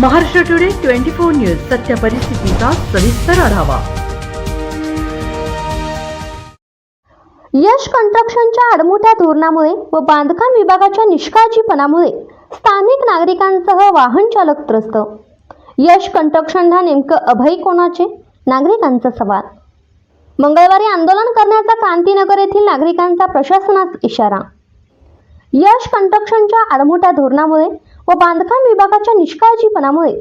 Maharashtra today twenty four news सत्य परिस्थितीचा सविस्तर आढावा. यश कंस्ट्रक्शनच्या आडमुठ्या धोरणामुळे व बांधकाम विभागाच्या निष्काळजीपणामुळे स्थानिक नागरिकांसह वाहन चालक त्रस्त. यश कंस्ट्रक्शनला नेमकं अभय कोणाचे? नागरिकांचा सवाल. मंगळवारी आंदोलन करण्याचा क्रांतीनगर येथील नागरिकांचा प्रशासनास इशारा. यश कंस्ट्रक्शनच्या आडमुठ्या धोरणामुळे व बांधकाम विभागाच्या निष्काळजीपणामुळे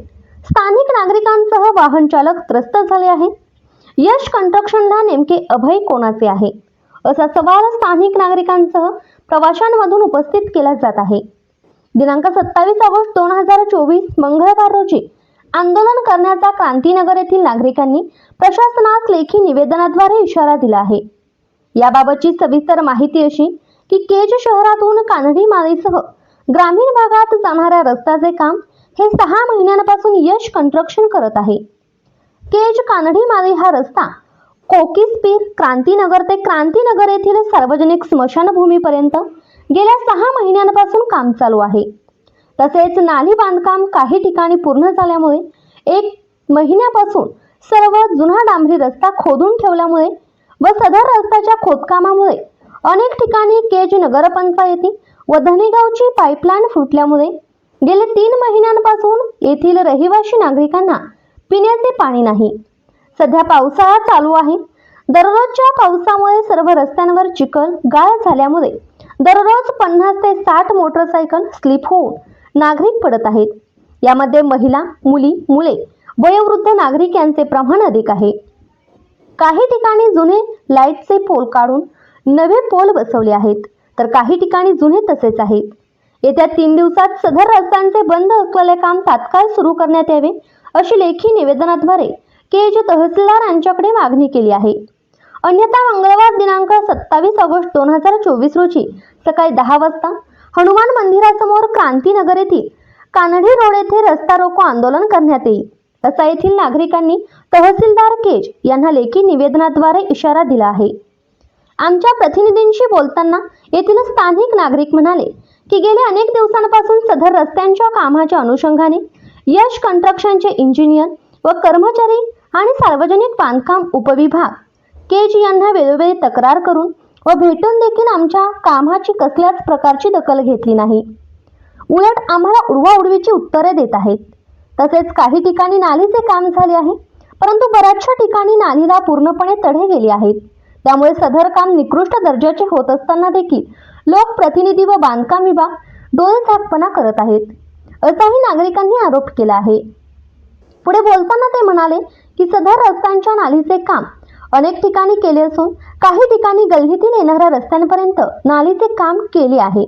स्थानिक नागरिकांसह वाहन चालक त्रस्त झाले आहेत. यश कन्स्ट्रक्शनला नेमके अभय कोणाचे आहे? असा सवाल स्थानिक नागरिकांसह प्रवाशांमधून उपस्थित केला जात आहे. दिनांक सत्तावीस ऑगस्ट दोन हजार चोवीस मंगळवार रोजी आंदोलन करण्याचा क्रांतीनगर येथील नागरिकांनी प्रशासनास लेखी निवेदनाद्वारे इशारा दिला आहे. याबाबतची सविस्तर माहिती अशी की केज शहरातून कानडी माळीसह ग्रामीण भागात जाणाऱ्या रस्त्याचे काम हे सहा महिन्यांपासून यश कन्स्ट्रक्शन करत आहे. केज कानडी माळी हा रस्ता कोकिसपीर क्रांतीनगर ते क्रांतीनगर येथील सार्वजनिक स्मशानभूमीपर्यंत गेल्या सहा महिन्यांपासून काम चालू आहे. तसेच नाली बांधकाम काही ठिकाणी पूर्ण झाल्यामुळे एक महिन्यापासून सर्व जुना डांबरी रस्ता खोदून ठेवल्यामुळे व सदर रस्त्याच्या खोदकामामुळे अनेक ठिकाणी केज नगरपंचायती व धनेगावची पाईपलाईन फुटल्यामुळे गेले तीन महिन्यांपासून येथील रहिवासी नागरिकांना पिण्याचे पाणी नाही. सध्या पावसाळा चालू आहे. दररोजच्या पावसामुळे सर्व रस्त्यांवर चिखल गाळ झाल्यामुळे दररोज पन्नास ते साठ मोटरसायकल स्लिप होऊन नागरिक पडत आहेत. यामध्ये महिला मुली मुले वयोवृद्ध नागरिक यांचे प्रमाण अधिक आहे. काही ठिकाणी जुने लाईटचे पोल काढून नवे पोल बसवले आहेत. तर काही ठिकाणी जुने तसेच आहेत येत्या तीन दिवसात सदर रस्त्यांचे बंद असलेले काम तात्काळ सुरू करण्यात यावे अशी लेखी निवेदनाद्वारे के. जे तहसीलदार यांच्याकडे मागणी केली आहे. अन्यथा मंगळवार दिनांक सत्तावीस ऑगस्ट दोन हजार चोवीस रोजी सकाळी दहा वाजता हनुमान मंदिरासमोर क्रांतीनगर येथील कानडी रोड येथे रस्ता रोको आंदोलन करण्यात येईल असा येथील नागरिकांनी तहसीलदार केज यांना लेखी निवेदनाद्वारे इशारा दिला आहे. आमच्या प्रतिनिधींशी बोलताना येथील स्थानिक नागरिक म्हणाले की गेल्या अनेक दिवसांपासून सदर रस्त्यांच्या कामाच्या अनुषंगाने यश कन्स्ट्रक्शनचे इंजिनियर व कर्मचारी आणि सार्वजनिक बांधकाम उपविभाग के जी यांना वेळोवेळी तक्रार करून व भेटून देखील आमच्या कामाची कसल्याच प्रकारची दखल घेतली नाही. उलट आम्हाला उडवाउडवीची उत्तरे देत आहेत. तसेच काही ठिकाणी नालीचे काम झाले आहे परंतु बऱ्याचशा ठिकाणी नालीला पूर्णपणे तडे गेले आहेत. त्यामुळे सदर काम निकृष्ट दर्जाचे होत असताना देखील लोकप्रतिनिधी व बांधकाम विभाग डोळेझाकपणा करत आहेत. असाही नागरिकांनी आरोप केला आहे. पुढे बोलताना ते म्हणाले की सदर रस्त्यांच्या नालीचे काम अनेक ठिकाणी केले असून काही ठिकाणी गल्लीतील येणाऱ्या रस्त्यांपर्यंत नालीचे काम केले आहे.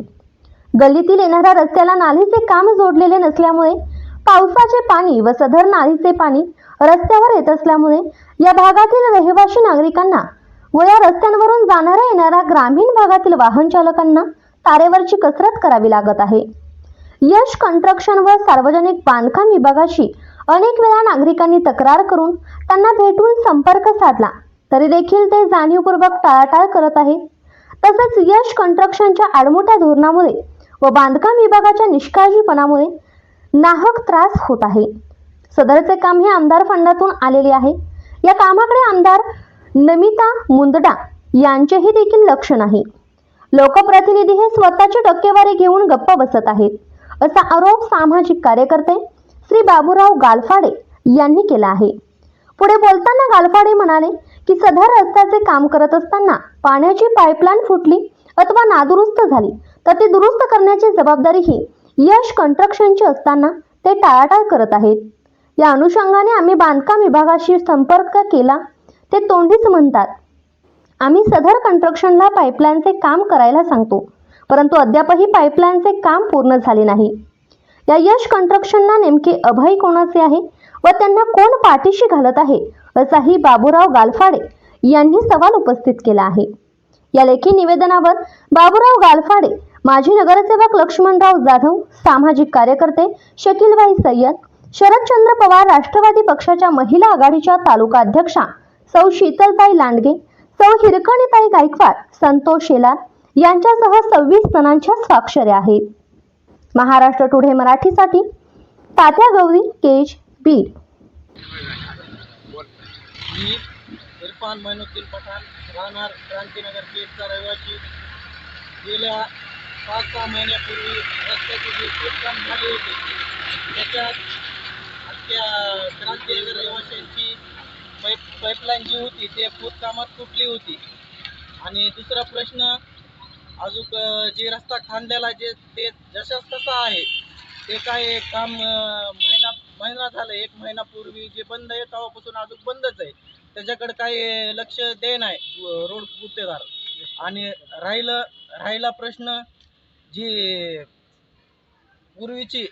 गल्लीतील येणाऱ्या रस्त्याला नालीचे काम जोडलेले नसल्यामुळे पावसाचे पाणी व सदर नालीचे पाणी रस्त्यावर येत असल्यामुळे या भागातील रहिवासी नागरिकांना व या रस्त्यांवरून जाणाऱ्या येणाऱ्या ग्रामीण भागातील वाहन चालकांना तारेवरची कसरत करावी लागत आहे. यश कंस्ट्रक्शन व सार्वजनिक बांधकाम विभागाशी अनेक वेळा नागरिकांनी तक्रार करून त्यांना भेटून संपर्क साधला तरी देखील ते जाणीवपूर्वक टाळाटाळ करत आहेत. तसेच यश कंस्ट्रक्शनच्या आडमोठ्या धोरणामुळे व बांधकाम विभागाच्या निष्काळजीपणामुळे नाहक त्रास होत आहे. सदरचे काम हे आमदार फंडातून आलेले आहे. या कामाकडे आमदार नमिता मुंदडा यांचेही देखील लक्ष नाही. लोकप्रतिनिधी हे स्वतःची टक्केवारी घेऊन गप्प बसत आहेत असा आरोप सामाजिक कार्यकर्ते श्री बाबूराव गालफाडे यांनी केला आहे. पुढे बोलताना गालफाडे म्हणाले की सदर रस्त्याचे काम करत असताना पाण्याची पाईपलाईन फुटली अथवा नादुरुस्त झाली तर ती दुरुस्त करण्याची जबाबदारी ही यश कन्स्ट्रक्शनची असताना ते टाळाटाळ करत आहेत. या अनुषंगाने आम्ही बांधकाम विभागाशी संपर्क केला ते तोंडीच म्हणतात. आम्ही सदर कन्स्ट्रक्शनला पाईपलाईनचे काम करायला सांगतो परंतु अद्यापही पाईपलाईनचे काम पूर्ण झाले नाही. या यश कन्स्ट्रक्शनला नेमके अभय कोणाचे आहे व त्यांना कोण पाठीशी घालत आहे असाही बाबूराव गालफाडे यांनी सवाल उपस्थित केला आहे. या लेखी निवेदनावर बाबूराव गालफाडे माजी नगरसेवक लक्ष्मणराव जाधव सामाजिक कार्यकर्ते शकीलबाई सय्यद शरदचंद्र पवार राष्ट्रवादी पक्षाच्या महिला आघाडीच्या तालुका अध्यक्षा सौ शीतलताई लांडगे सौ हिरकणीताई गायकवाड संतोष शेलार यांच्यासह सव्वीस जणांच्या स्वाक्षऱ्या आहेत. महाराष्ट्र टुडे मराठीसाठी तात्या गौरी केज बीड. इरफान मैनुद्दीन पठाण राहणार क्रांतीनगर केजचा रहिवासी. गेल्या पाच सहा महिन्यापूर्वी रस्त्याची जी खोदकाम झाली होती त्याच्यात आमच्या क्रांतीनगर रहिवाशांची पाईप पाईपलाईन जी होती ते खोदकामात तुटली होती. आणि दुसरा प्रश्न अजून जे रस्ता खांद्याला जे ते जशाच तसा आहे ते काय काम महिना महिना झालं एक महिनापूर्वी जे बंद आहे तेव्हापासून अजून बंदच आहे. त्याच्याकडे काही लक्ष दे नाही रोड गुत्तेदार आणि राहिलं राहिला प्रश्न जी पूर्वीची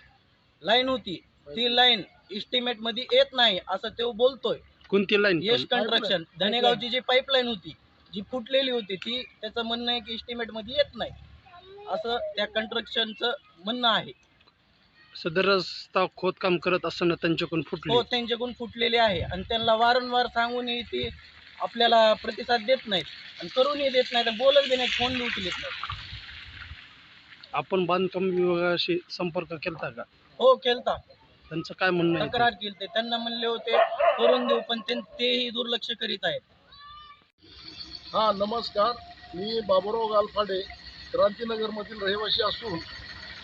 लाईन होती ती लाईन इस्टिमेटमध्ये येत नाही असं तो बोलतोय. कोणती लाईन यश कन्स्ट्रक्शन धनेगावची जी पाईपलाईन होती जी फुटलेली होती ती त्याचं म्हणणं आहे की इस्टिमेटमध्ये येत नाही. असं त्या कन्स्ट्रक्शनचं म्हणणं आहे. सदर रस्ता खोदकाम करत असताना त्यांच्याकडून फुटली. हो त्यांच्याकडून फुटलेली आहे. आणि त्यांना वारंवार सांगूनही ती आपल्याला प्रतिसाद देत नाहीत. आणि करूनही देत नाहीत आणि बोलत बी नाहीत फोन बी उचलत नाहीत. आपण बांधकाम विभागाशी संपर्क केलता का? हो केलता. त्यांचं काय म्हणणं आहे? तक्रार केली ते त्यांना म्हणले होते करून देऊ पण तेही दुर्लक्ष करीत आहेत. हा नमस्कार. मी बाबुराव गालफाडे क्रांतीनगरमधील रहिवासी असून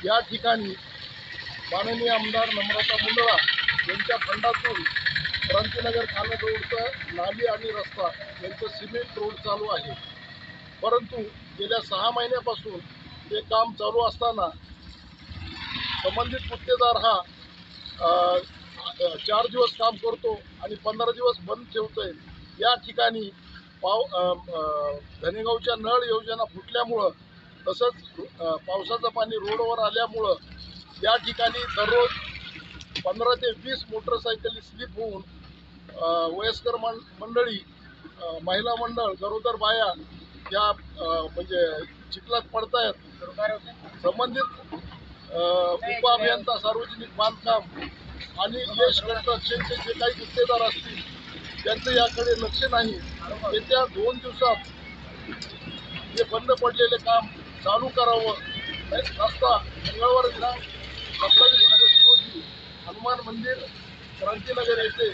या ठिकाणी माननीय आमदार नम्रता मुंदळा यांच्या फंडातून क्रांतीनगर खानद रोडचं नाली आणि रस्ता यांचं सिमेंट रोड चालू आहे. परंतु गेल्या सहा महिन्यापासून ते काम चालू असताना संबंधित गुत्तेदार हा चार दिवस काम करतो आणि पंधरा दिवस बंद ठेवतोय. या ठिकाणी पाव धनेगावच्या नळ योजना फुटल्यामुळं तसंच पावसाचं पाणी रोडवर आल्यामुळं या ठिकाणी दररोज पंधरा ते वीस मोटरसायकली स्लिप होऊन वयस्कर मं मंडळी महिला मंडळ गरोदर बाया या म्हणजे चिखलात पडतायत. संबंधित उप अभियंता सार्वजनिक बांधकाम आणि यश कन्स्ट्रक्शनचे जे काही गुत्तेदार असतील त्यांचं याकडे लक्ष नाही. येत्या दोन दिवसात जे बंद पडलेले काम चालू करावं रस्ता मंगळवार दिनांक सत्तावीस ऑगस्ट रोजी हनुमान मंदिर क्रांतीनगर येथे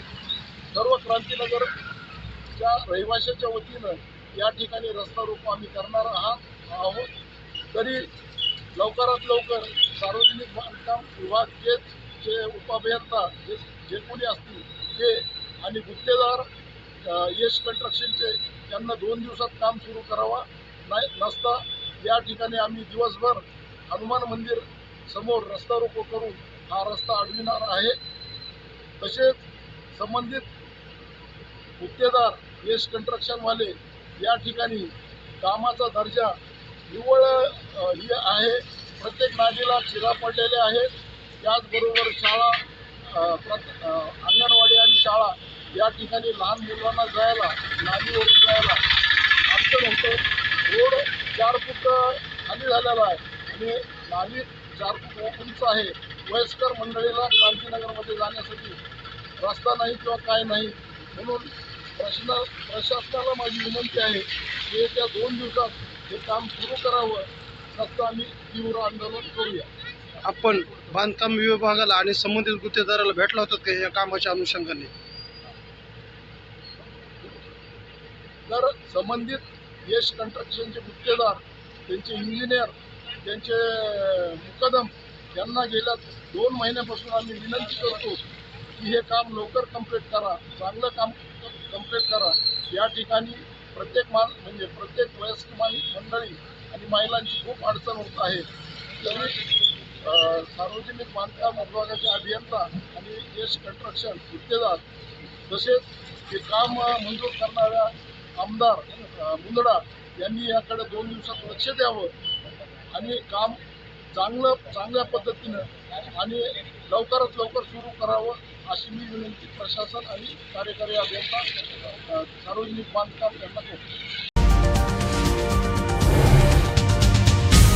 सर्व क्रांतीनगरच्या रहिवाशाच्या वतीनं या ठिकाणी रस्ता रोको आम्ही करणार आहात आहोत. तरी लवकरात लवकर सार्वजनिक बांधकाम विभाग जे जे उपअभियंता जे जे कोणी असतील ते आणि गुत्तेदार यश कन्स्ट्रक्शनचे त्यांना दोन दिवसात काम सुरू करावा. नाही नसता या ठिकाणी आम्ही दिवसभर हनुमान मंदिर समोर रस्ता रोको करून हा रस्ता अडविणार आहे. तसेच संबंधित गुत्तेदार यश कन्स्ट्रक्शनवाले या ठिकाणी कामाचा दर्जा निव्वळ ही आहे. प्रत्येक नालीला शिरा पडलेले आहेत. त्याचबरोबर शाळा अंगणवाडी आणि शाळा या ठिकाणी लहान मुलांना जायला नालीवरून जायला अडचण होतं. रोड चार फूट खाली झालेला आहे आणि नाली चार फूट उंच आहे. वयस्कर मंडळीला क्रांतीनगरमध्ये जाण्यासाठी रस्ता नाही किंवा काय नाही म्हणून प्रश्न प्रशासनाला माझी विनंती आहे की येत्या दोन दिवसात हे काम सुरू करावं. नसतं आम्ही तीव्र आंदोलन करूया. आपण बांधकाम विभागाला आणि संबंधित गुत्तेदाराला भेटला होतात का या कामाच्या अनुषंगाने? तर संबंधित यश कन्स्ट्रक्शनचे गुत्तेदार त्यांचे इंजिनियर त्यांचे मुकदम यांना गेल्या दोन महिन्यापासून आम्ही विनंती करतो की हे काम लवकर कंप्लीट करा चांगलं काम कंप्लीट करा. या ठिकाणी प्रत्येक मा म्हणजे प्रत्येक वयस्क मान मंडळी आणि महिलांची खूप अडचण होत आहे. तरी सार्वजनिक बांधकाम विभागाचे अभियंता आणि यश कन्स्ट्रक्शन गुत्तेदार तसेच हे काम मंजूर करणाऱ्या आमदार मुंदडा यांनी याकडे दोन दिवसात लक्ष द्यावं आणि काम चांगलं चांगल्या पद्धतीनं आणि लवकरात लवकर सुरू करावं अशी मी विनंती प्रशासन आणि कार्यकारी अभियंता सार्वजनिक बांधकाम यांना करतो